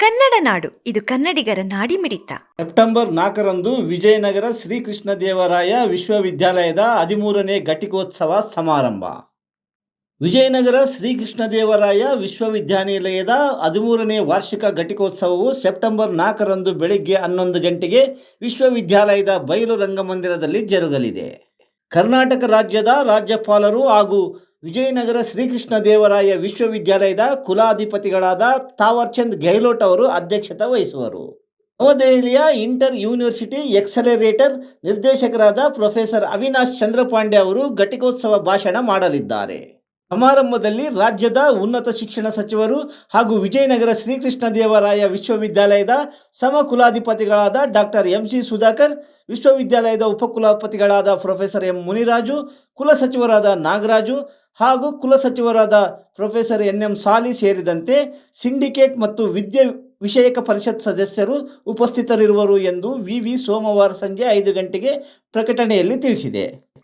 ಕನ್ನಡ ನಾಡು, ಇದು ಕನ್ನಡಿಗರ ನಾಡಿಮಿಡಿತ. ಸೆಪ್ಟೆಂಬರ್ ನಾಲ್ಕರಂದು ವಿಜಯನಗರ ಶ್ರೀಕೃಷ್ಣ ದೇವರಾಯ ವಿಶ್ವವಿದ್ಯಾಲಯದ ಹದಿಮೂರನೇ ಘಟಿಕೋತ್ಸವ ಸಮಾರಂಭ. ವಿಜಯನಗರ ಶ್ರೀಕೃಷ್ಣ ದೇವರಾಯ ವಿಶ್ವವಿದ್ಯಾನಿಲಯದ ಹದಿಮೂರನೇ ವಾರ್ಷಿಕ ಘಟಿಕೋತ್ಸವವು ಸೆಪ್ಟೆಂಬರ್ ನಾಲ್ಕರಂದು ಬೆಳಿಗ್ಗೆ ಹನ್ನೊಂದು ಗಂಟೆಗೆ ವಿಶ್ವವಿದ್ಯಾಲಯದ ಬಯಲು ರಂಗಮಂದಿರದಲ್ಲಿ ಜರುಗಲಿದೆ. ಕರ್ನಾಟಕ ರಾಜ್ಯದ ರಾಜ್ಯಪಾಲರು ಹಾಗೂ ವಿಜಯನಗರ ಶ್ರೀಕೃಷ್ಣ ದೇವರಾಯ ವಿಶ್ವವಿದ್ಯಾಲಯದ ಕುಲಾಧಿಪತಿಗಳಾದ ತಾವರ್ಚಂದ್ ಗೆಹ್ಲೋಟ್ ಅವರು ಅಧ್ಯಕ್ಷತೆ ವಹಿಸುವರು. ನವದೆಹಲಿಯ ಇಂಟರ್ ಯೂನಿವರ್ಸಿಟಿ ಎಕ್ಸಲರೇಟರ್ ನಿರ್ದೇಶಕರಾದ ಪ್ರೊಫೆಸರ್ ಅವಿನಾಶ್ ಚಂದ್ರಪಾಂಡೆ ಅವರು ಘಟಿಕೋತ್ಸವ ಭಾಷಣ ಮಾಡಲಿದ್ದಾರೆ. ಸಮಾರಂಭದಲ್ಲಿ ರಾಜ್ಯದ ಉನ್ನತ ಶಿಕ್ಷಣ ಸಚಿವರು ಹಾಗೂ ವಿಜಯನಗರ ಶ್ರೀಕೃಷ್ಣ ದೇವರಾಯ ವಿಶ್ವವಿದ್ಯಾಲಯದ ಸಮಕುಲಾಧಿಪತಿಗಳಾದ ಡಾಕ್ಟರ್ ಎಂ ಸಿ ಸುಧಾಕರ್, ವಿಶ್ವವಿದ್ಯಾಲಯದ ಉಪಕುಲಪತಿಗಳಾದ ಪ್ರೊಫೆಸರ್ ಎಂ ಮುನಿರಾಜು ಕುಲಸಚಿವರಾದ ನಾಗರಾಜು ಹಾಗೂ ಕುಲಸಚಿವರಾದ ಪ್ರೊಫೆಸರ್ ಎನ್ ಎಂ ಸಾಲಿ ಸೇರಿದಂತೆ ಸಿಂಡಿಕೇಟ್ ಮತ್ತು ವಿದ್ಯೆ ವಿಷಯಕ ಪರಿಷತ್ ಸದಸ್ಯರು ಉಪಸ್ಥಿತರಿರುವರು ಎಂದು ವಿವಿ ಸೋಮವಾರ ಸಂಜೆ ಐದು ಗಂಟೆಗೆ ಪ್ರಕಟಣೆಯಲ್ಲಿ ತಿಳಿಸಿದೆ.